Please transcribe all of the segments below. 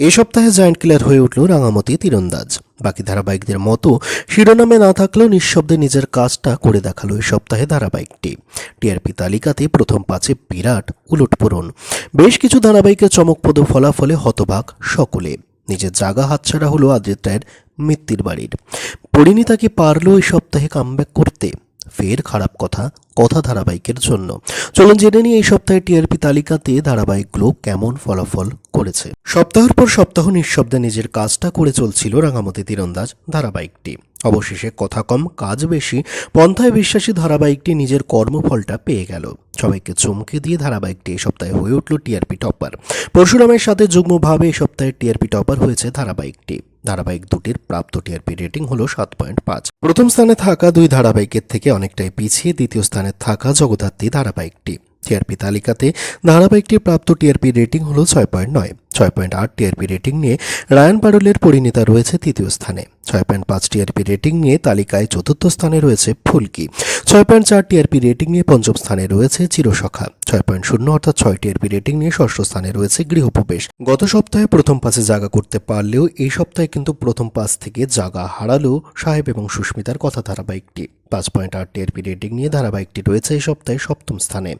এই সপ্তাহে giant killer হয়ে উঠল রাঙামতি তীরন্দাজ। বাকি ধারাবাহিকদের মতো শিরোনামে না থাকলেও নিঃশব্দে নিজের কাজটা করে দেখাল এই সপ্তাহে ধারাবাহিকটি। টিআরপি তালিকাতে প্রথম পাঁচে বিরাট উলটপূরণ বেশ কিছু ধারাবাহিকের চমকপ্রদ ফলাফলে হতবাক সকলে। নিজের জায়গা হাতছাড়া হলো আদ্রিত রায়ের মৃত্যুর বাড়ির। পরিণীতা কি পারল এই সপ্তাহে কামব্যাক করতে। ফের খারাপ কথা কথা ধারাবাহিকের জন্য। চলুন জেনে নিই এই সপ্তাহে টিআরপি তালিকাতে ধারাবাহিকগুলো কেমন ফলাফল করেছে। সপ্তাহের পর সপ্তাহ নিঃশব্দে নিজের কাজটা করে চলছিল রাঙামতি তীরন্দাজ ধারাবাহিকটি। অবশেষে কথা কম, কাজ বেশি, পন্থায় বিশ্বাসী ধারাবাহিকটি নিজের কর্মফলটা পেয়ে গেল। সবাইকে চমকে দিয়ে ধারাবাহিকটি এই সপ্তাহে হয়ে উঠল টিআরপি টপার। পরশুরামের সাথে যুগ্মভাবে এই সপ্তাহে টিআরপি টপার হয়েছে ধারাবাহিকটি। ধারাবাহিক দুটির প্রাপ্ত টিআরপি রেটিং হলো সাত পয়েন্ট পাঁচ। প্রথম স্থানে থাকা দুই ধারাবাহিকের থেকে অনেকটাই পিছিয়ে দ্বিতীয় স্থানে থাকা জগদ্ধাত্রী ধারাবাহিকটি। টিআরপি তালিকাতে ধারাবাহিকটির প্রাপ্ত টিআরপি রেটিং হলো ছয় পয়েন্ট নয়। ছয় পয়েন্ট আট টিআরপি রেটিং নিয়ে রায়ান পারুলের পরিণীতা রয়েছে তৃতীয় স্থানে। ছয় পয়েন্ট পাঁচ টিআরপি রেটিং নিয়ে তালিকায় চতুর্থ স্থানে রয়েছে ফুলকি। ছয় পয়েন্ট চার টিআরপি রেটিং নিয়ে পঞ্চম স্থানে রয়েছে চিরসখা। ছয় পয়েন্ট শূন্য অর্থাৎ ছয় টিআরপি রেটিং নিয়ে ষষ্ঠ স্থানে রয়েছে গৃহপ্রবেশ। গত সপ্তাহে প্রথম পাঁচে জায়গা করতে পারলেও এই সপ্তাহে কিন্তু প্রথম পাঁচ থেকে জায়গা হারালো সাহেব এবং সুস্মিতার কথা ধারাবাহিকটি পাঁচ পয়েন্ট আট টিআরপি রেটিং নিয়ে ধারাবাহিকটি রয়েছে এই সপ্তাহে সপ্তম স্থানে।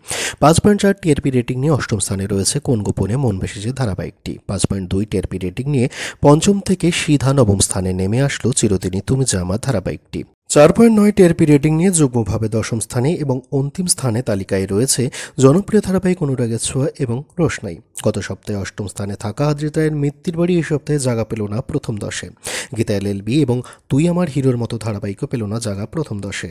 পাঁচ পয়েন্ট চার টিআরপি রেটিং নিয়ে অষ্টম স্থানে রয়েছে কোন গোপনে মন বেসেছে ধারাবাহিকটি। পাঁচ পয়েন্ট দুই টিআরপি রেটিং নিয়ে পঞ্চম থেকে সিধা নবম স্থানে নেমে আসলো চিরদিনই তুমি আমার ধারাবাহিকটি। চার পয়েন্ট নয় টেরপি রেটিং নিয়ে যুগ্মভাবে দশম স্থানে এবং অন্তিম স্থানে তালিকায় রয়েছে জনপ্রিয় ধারাবাহিক অনুরাগের ছোঁয়া এবং রোশনাই। গত সপ্তাহে অষ্টম স্থানে থাকা আদ্রিতায়ের মৃত্যুর বাড়ি এই সপ্তাহে জাগা পেল না প্রথম দশে। গীতা এলএলবি এবং তুই আমার হিরোর মতো ধারাবাহিকও পেল না জাগা প্রথম দশে।